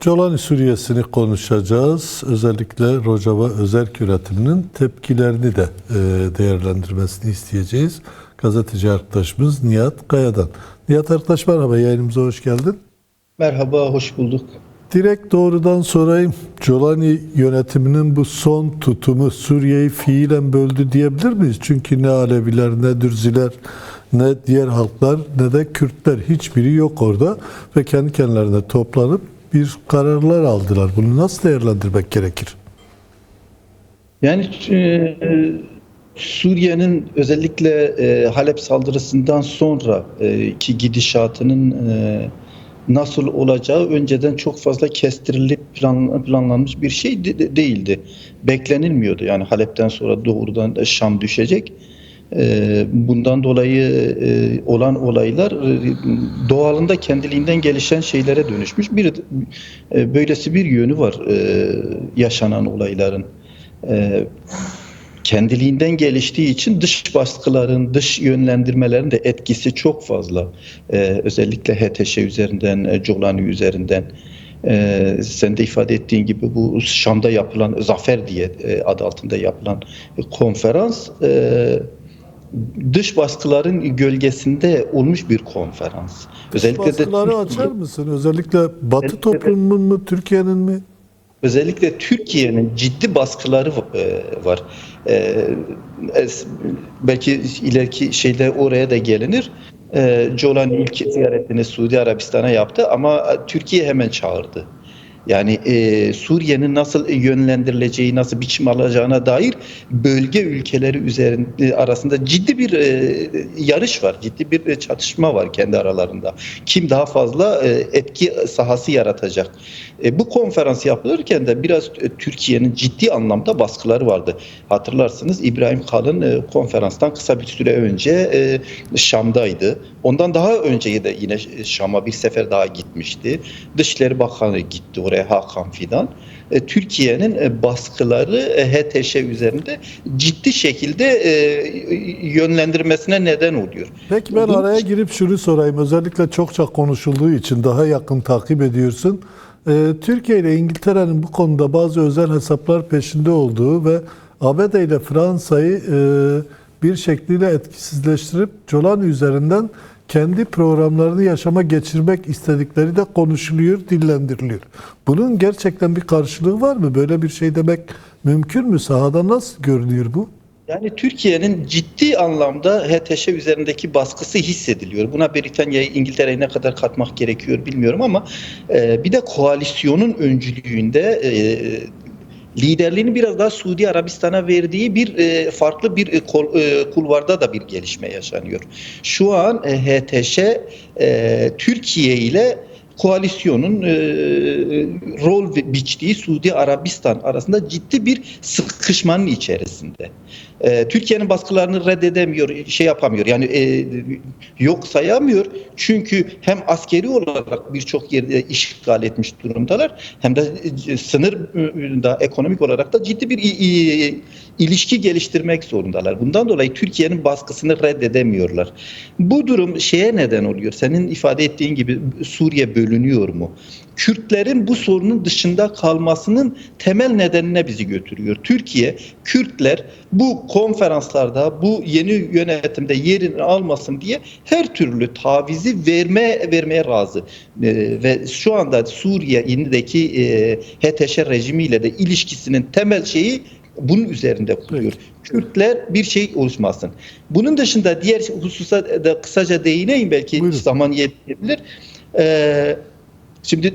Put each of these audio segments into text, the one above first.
Colani Suriyesi'ni konuşacağız. Özellikle Rojava özerk üretiminin tepkilerini de e, değerlendirmesini isteyeceğiz. Gazeteci arkadaşımız Nihat Kaya'dan. Nihat arkadaş merhaba yayınımıza hoş geldin. Merhaba, hoş bulduk. Direkt doğrudan sorayım. Colani yönetiminin bu son tutumu Suriye'yi fiilen böldü diyebilir miyiz? Çünkü ne Aleviler, ne Dürziler, ne diğer halklar, ne de Kürtler hiçbiri yok orada ve kendi kendilerine toplanıp bir kararlar aldılar. Bunu nasıl değerlendirmek gerekir? Yani e, Suriye'nin özellikle e, Halep saldırısından sonra e, ki gidişatının nasıl olacağı önceden çok fazla kestirilip plan, planlanmış bir şey de, de- değildi. Beklenilmiyordu. Yani Halep'ten sonra doğrudan da Şam düşecek. E, bundan dolayı e, olan olaylar e, doğalında kendiliğinden gelişen şeylere dönüşmüş. Bir e, böylesi bir yönü var yaşanan olayların. Kendiliğinden geliştiği için dış baskıların, dış yönlendirmelerin de etkisi çok fazla. Ee, özellikle HTŞ üzerinden, Colani üzerinden. Ee, sen de ifade ettiğin gibi bu Şam'da yapılan Zafer diye e, adı altında yapılan e, konferans e, dış baskıların gölgesinde olmuş bir konferans. Özellikle Baskıları de açar mısın? Özellikle Batı toplumunun mu, Türkiye'nin mi? Özellikle Türkiye'nin ciddi baskıları e, var. E, es- belki ileriki şeyde oraya da gelinir. E, Colani ilk ziyaretini Suudi Arabistan'a yaptı ama Türkiye hemen çağırdı. Yani e, Suriye'nin nasıl yönlendirileceği, nasıl biçim alacağına dair bölge ülkeleri üzerinde arasında ciddi bir e, yarış var, ciddi bir çatışma var kendi aralarında. Kim daha fazla e, etki sahası yaratacak? E, bu konferans yapılırken de biraz e, Türkiye'nin ciddi anlamda baskıları vardı. Hatırlarsınız İbrahim Kalın e, konferanstan kısa bir süre önce e, Şam'daydı. Ondan daha önce de yine Şam'a bir sefer daha gitmişti. Dışişleri Bakanı gitti oraya Hakan Fidan. E, Türkiye'nin e, baskıları e, HTŞ üzerinde ciddi şekilde yönlendirmesine neden oluyor. Peki ben araya girip şunu sorayım. Özellikle çokça konuşulduğu için daha yakın takip ediyorsun. Türkiye ile İngiltere'nin bu konuda bazı özel hesaplar peşinde olduğu ve ABD ile Fransa'yı bir şekliyle etkisizleştirip Colani üzerinden kendi programlarını yaşama geçirmek istedikleri de konuşuluyor, dillendiriliyor. Bunun gerçekten bir karşılığı var mı? Böyle bir şey demek mümkün mü? Sahada nasıl görünüyor bu? Yani Türkiye'nin ciddi anlamda HTŞ üzerindeki baskısı hissediliyor. Buna Britanya'yı, İngiltere'yi ne kadar katmak gerekiyor bilmiyorum ama e, bir de koalisyonun öncülüğünde e, liderliğini biraz daha Suudi Arabistan'a verdiği bir e, farklı bir e, kol- e, kulvarda da bir gelişme yaşanıyor. Şu an e, HTŞ e, Türkiye ile koalisyonun e, rol ve- biçtiği Suudi Arabistan arasında ciddi bir sıkışmanın içerisinde. E, Türkiye'nin baskılarını reddedemiyor, şey yapamıyor. Yani e, yok sayamıyor. Çünkü hem askeri olarak birçok yerde işgal etmiş durumdalar hem de e, sınırda ekonomik olarak da ciddi bir ilişki geliştirmek zorundalar. Bundan dolayı Türkiye'nin baskısını reddedemiyorlar. Bu durum şeye neden oluyor. Senin ifade ettiğin gibi Suriye bölünüyor mu? Kürtlerin bu sorunun dışında kalmasının temel nedenine bizi götürüyor. Türkiye, Kürtler bu konferanslarda, bu yeni yönetimde yerini almasın diye her türlü tavizi verme vermeye razı. Ee, ve şu anda Suriye'deki e, HTŞ rejimiyle de ilişkisinin temel şeyi bunun üzerinde kuruyor. Kürtler bir şey oluşmasın. Bunun dışında diğer hususa da kısaca değineyim belki Buyurun. zaman yetebilir. Ee, şimdi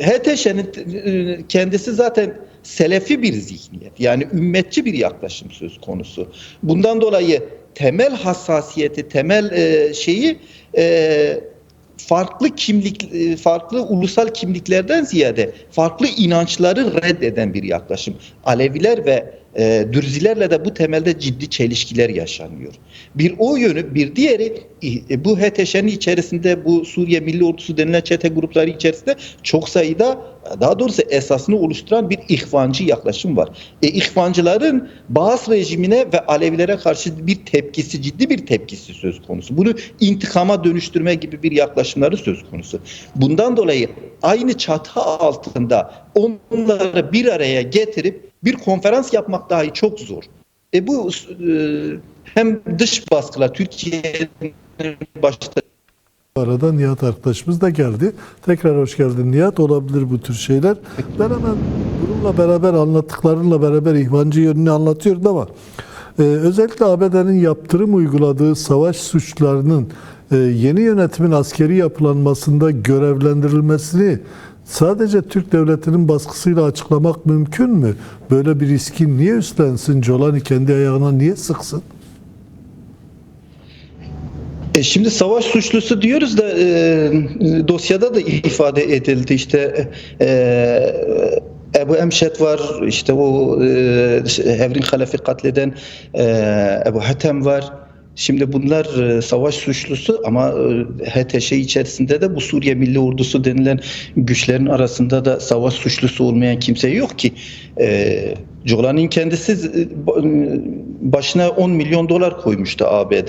HTŞ'nin e, kendisi zaten selefi bir zihniyet. Yani ümmetçi bir yaklaşım söz konusu. Bundan dolayı temel hassasiyeti, temel e, şeyi e, farklı kimlik, farklı ulusal kimliklerden ziyade farklı inançları reddeden bir yaklaşım. Aleviler ve e, Dürzilerle de bu temelde ciddi çelişkiler yaşanıyor. Bir o yönü, bir diğeri e, bu HTŞ'nin içerisinde bu Suriye Milli Ordusu denilen çete grupları içerisinde çok sayıda daha doğrusu esasını oluşturan bir ihvancı yaklaşım var. E, ihvancıların Baas rejimine ve Alevilere karşı bir tepkisi, ciddi bir tepkisi söz konusu. Bunu intikama dönüştürme gibi bir yaklaşımları söz konusu. Bundan dolayı aynı çatı altında onları bir araya getirip bir konferans yapmak dahi çok zor. E bu e, hem dış baskılar Türkiye'nin başta Bu arada Nihat arkadaşımız da geldi. Tekrar hoş geldin Nihat. Olabilir bu tür şeyler. Ben hemen bununla beraber anlattıklarınla beraber ihvancı yönünü anlatıyordum ama e, özellikle ABD'nin yaptırım uyguladığı savaş suçlarının e, yeni yönetimin askeri yapılanmasında görevlendirilmesini sadece Türk devletinin baskısıyla açıklamak mümkün mü? Böyle bir riski niye üstlensin? Colani kendi ayağına niye sıksın? E şimdi savaş suçlusu diyoruz da e, dosyada da ifade edildi işte e, Ebu Emşet var işte o e, Evrin Halefi katleden e, Ebu Hatem var. Şimdi bunlar e, savaş suçlusu ama e, HTŞ içerisinde de bu Suriye Milli Ordusu denilen güçlerin arasında da savaş suçlusu olmayan kimse yok ki. E, Jolan'in kendisi e, başına 10 milyon dolar koymuştu ABD.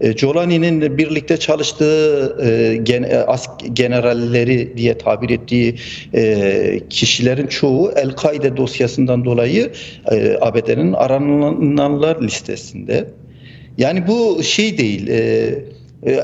E, Jolani'nin birlikte çalıştığı e, gen, e, as, generalleri diye tabir ettiği e, kişilerin çoğu El-Kaide dosyasından dolayı e, ABD'nin arananlar listesinde. Yani bu şey değil, e, e,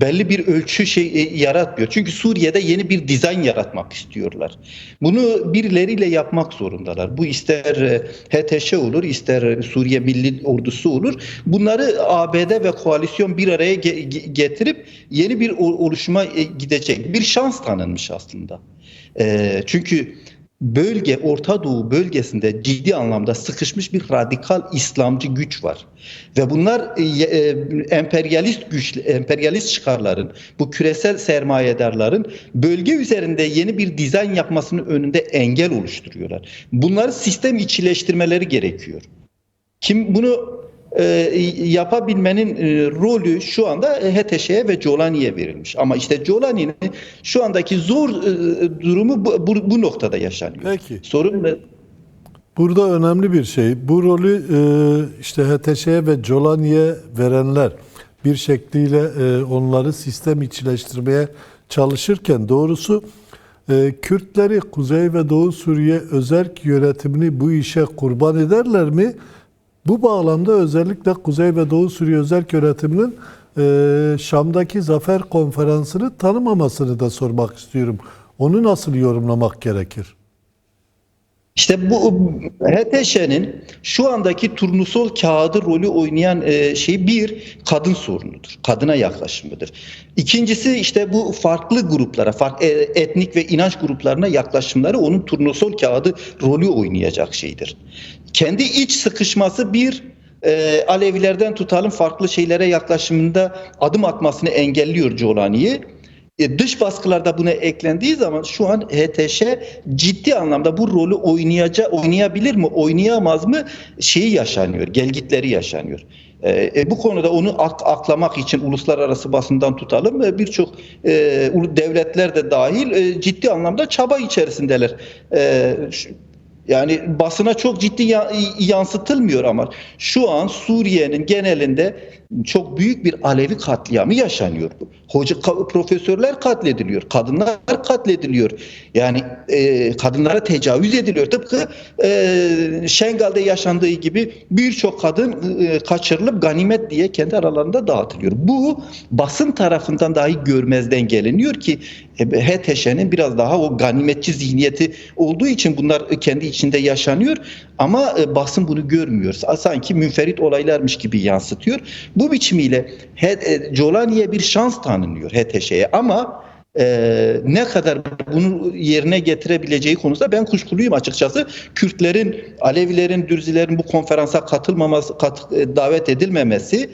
belli bir ölçü şey e, yaratmıyor. Çünkü Suriye'de yeni bir dizayn yaratmak istiyorlar. Bunu birileriyle yapmak zorundalar. Bu ister e, HTŞ olur, ister Suriye Milli Ordusu olur. Bunları ABD ve koalisyon bir araya ge- ge- getirip yeni bir oluşuma gidecek. Bir şans tanınmış aslında. Çünkü bölge Orta Doğu bölgesinde ciddi anlamda sıkışmış bir radikal İslamcı güç var. Ve bunlar e, e, emperyalist güç emperyalist çıkarların, bu küresel sermayedarların bölge üzerinde yeni bir dizayn yapmasının önünde engel oluşturuyorlar. Bunları sistem içileştirmeleri gerekiyor. Kim bunu e, yapabilmenin e, rolü şu anda HTŞ'ye ve Jolani'ye verilmiş. Ama işte Jolani'nin şu andaki zor e, durumu bu, bu, bu noktada yaşanıyor. Peki. Sorun ne? Burada önemli bir şey. Bu rolü e, işte HTŞ'ye ve Jolani'ye verenler bir şekliyle e, onları sistem içileştirmeye çalışırken doğrusu e, Kürtleri Kuzey ve Doğu Suriye özerk yönetimini bu işe kurban ederler mi? Bu bağlamda özellikle Kuzey ve Doğu Suriye özerk yönetiminin e, Şam'daki Zafer Konferansı'nı tanımamasını da sormak istiyorum. Onu nasıl yorumlamak gerekir? İşte bu HTŞ'nin şu andaki turnusol kağıdı rolü oynayan e, şey bir kadın sorunudur. Kadına yaklaşımıdır. İkincisi işte bu farklı gruplara, farklı etnik ve inanç gruplarına yaklaşımları onun turnusol kağıdı rolü oynayacak şeydir. Kendi iç sıkışması bir e, Alevilerden tutalım farklı şeylere yaklaşımında adım atmasını engelliyor Colani'yi. E, dış baskılarda buna eklendiği zaman şu an HTŞ ciddi anlamda bu rolü oynayacak, oynayabilir mi, oynayamaz mı şeyi yaşanıyor, gelgitleri yaşanıyor. E, e, bu konuda onu ak- aklamak için uluslararası basından tutalım ve birçok e, devletler de dahil e, ciddi anlamda çaba içerisindeler. E, şu- yani basına çok ciddi ya- yansıtılmıyor ama şu an Suriye'nin genelinde çok büyük bir Alevi katliamı yaşanıyor. Hoca profesörler katlediliyor, kadınlar katlediliyor. Yani e, kadınlara tecavüz ediliyor. Tıpkı e, Şengal'de yaşandığı gibi birçok kadın e, kaçırılıp ganimet diye kendi aralarında dağıtılıyor. Bu basın tarafından dahi görmezden geliniyor ki e, HTŞ'nin biraz daha o ganimetçi zihniyeti olduğu için bunlar kendi içinde yaşanıyor ama e, basın bunu görmüyor. Sanki münferit olaylarmış gibi yansıtıyor. Bu biçimiyle H- e, bir şans tanınıyor HTŞ'ye ama e, ne kadar bunu yerine getirebileceği konusunda ben kuşkuluyum açıkçası. Kürtlerin, Alevilerin, Dürzilerin bu konferansa katılmaması, kat- e, davet edilmemesi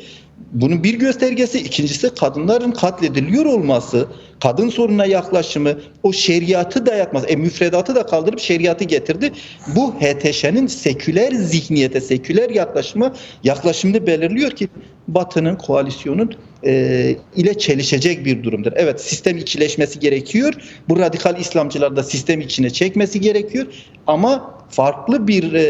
Bunun bir göstergesi, ikincisi kadınların katlediliyor olması, kadın sorununa yaklaşımı, o şeriatı dayatması, e, müfredatı da kaldırıp şeriatı getirdi. Bu HTŞ'nin seküler zihniyete, seküler yaklaşıma yaklaşımını belirliyor ki Batı'nın, koalisyonun e, ile çelişecek bir durumdur. Evet sistem ikileşmesi gerekiyor. Bu radikal İslamcılar da sistem içine çekmesi gerekiyor. Ama farklı bir e,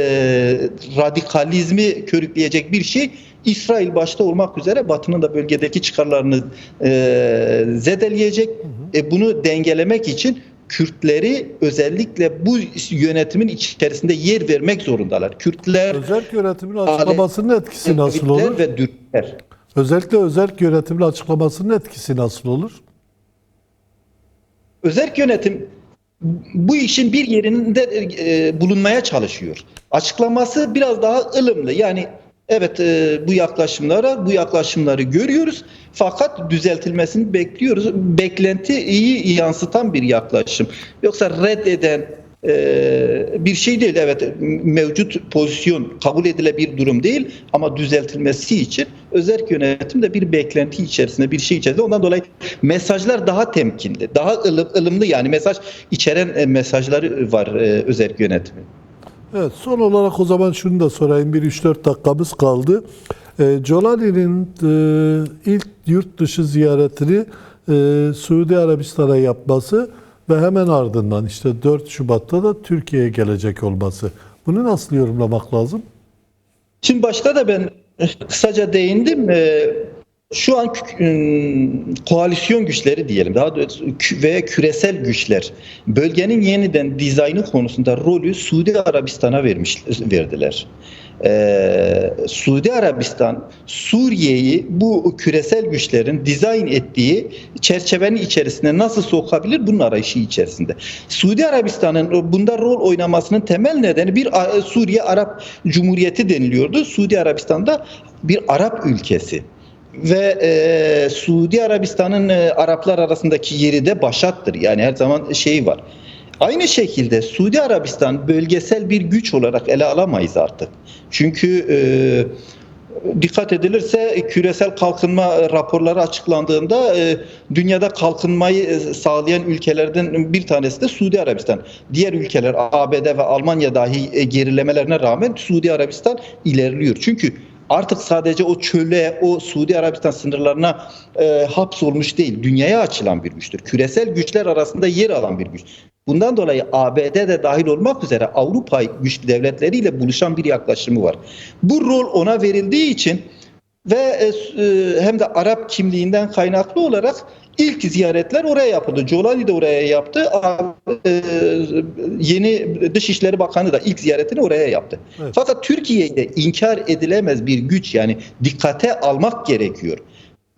radikalizmi körükleyecek bir şey İsrail başta olmak üzere Batı'nın da bölgedeki çıkarlarını e, zedeleyecek. E, bunu dengelemek için Kürtleri özellikle bu yönetimin içerisinde yer vermek zorundalar. Kürtler, Özel yönetimin açıklamasının etkisi nasıl olur? Ve Dürtler. Özellikle özel yönetimin açıklamasının etkisi nasıl olur? Özerk yönetim bu işin bir yerinde e, bulunmaya çalışıyor. Açıklaması biraz daha ılımlı. Yani evet e, bu yaklaşımlara bu yaklaşımları görüyoruz fakat düzeltilmesini bekliyoruz. Beklenti iyi yansıtan bir yaklaşım. Yoksa reddeden e, bir şey değil. Evet mevcut pozisyon kabul edilebilir durum değil ama düzeltilmesi için özerk yönetim de bir beklenti içerisinde bir şey içerisinde. Ondan dolayı mesajlar daha temkinli, daha ılım, ılımlı yani mesaj içeren e, mesajları var e, özerk yönetimin. Evet, son olarak o zaman şunu da sorayım. Bir 3-4 dakikamız kaldı. E, Jolani'nin e, ilk yurt dışı ziyaretini e, Suudi Arabistan'a yapması ve hemen ardından işte 4 Şubat'ta da Türkiye'ye gelecek olması. Bunu nasıl yorumlamak lazım? Şimdi başta da ben kısaca değindim. Ee, Şu an ım, koalisyon güçleri diyelim daha doğrusu veya küresel güçler bölgenin yeniden dizaynı konusunda rolü Suudi Arabistan'a vermiş verdiler. Ee, Suudi Arabistan Suriye'yi bu küresel güçlerin dizayn ettiği çerçevenin içerisine nasıl sokabilir bunun arayışı içerisinde. Suudi Arabistan'ın bunda rol oynamasının temel nedeni bir Suriye Arap Cumhuriyeti deniliyordu. Suudi Arabistan'da bir Arap ülkesi ve e, Suudi Arabistan'ın e, Araplar arasındaki yeri de başattır. Yani her zaman şey var. Aynı şekilde Suudi Arabistan bölgesel bir güç olarak ele alamayız artık. Çünkü e, dikkat edilirse küresel kalkınma raporları açıklandığında e, dünyada kalkınmayı e, sağlayan ülkelerden bir tanesi de Suudi Arabistan. Diğer ülkeler ABD ve Almanya dahi e, gerilemelerine rağmen Suudi Arabistan ilerliyor. Çünkü artık sadece o çöle, o Suudi Arabistan sınırlarına e, hapsolmuş değil, dünyaya açılan bir güçtür. Küresel güçler arasında yer alan bir güç. Bundan dolayı ABD de dahil olmak üzere Avrupa güçlü devletleriyle buluşan bir yaklaşımı var. Bu rol ona verildiği için ve e, e, hem de Arap kimliğinden kaynaklı olarak ilk ziyaretler oraya yapıldı. Jolani de oraya yaptı. E, Yeni Dışişleri Bakanı da ilk ziyaretini oraya yaptı. Evet. Fakat Türkiye'de inkar edilemez bir güç yani dikkate almak gerekiyor.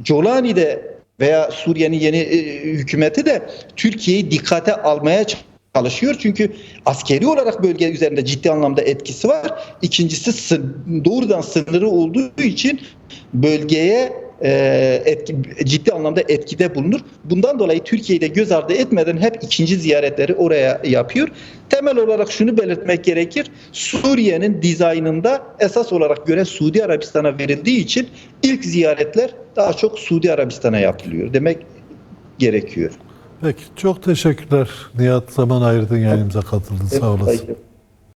Jolani'de veya Suriye'nin yeni e, hükümeti de Türkiye'yi dikkate almaya çalışıyor. Çünkü askeri olarak bölge üzerinde ciddi anlamda etkisi var. İkincisi doğrudan sınırı olduğu için bölgeye e, etki, ciddi anlamda etkide bulunur. Bundan dolayı Türkiye'yi de göz ardı etmeden hep ikinci ziyaretleri oraya yapıyor. Temel olarak şunu belirtmek gerekir. Suriye'nin dizaynında esas olarak göre Suudi Arabistan'a verildiği için ilk ziyaretler daha çok Suudi Arabistan'a yapılıyor demek gerekiyor. Peki çok teşekkürler Nihat zaman ayırdın yayınımıza katıldın sağ olasın. Peki.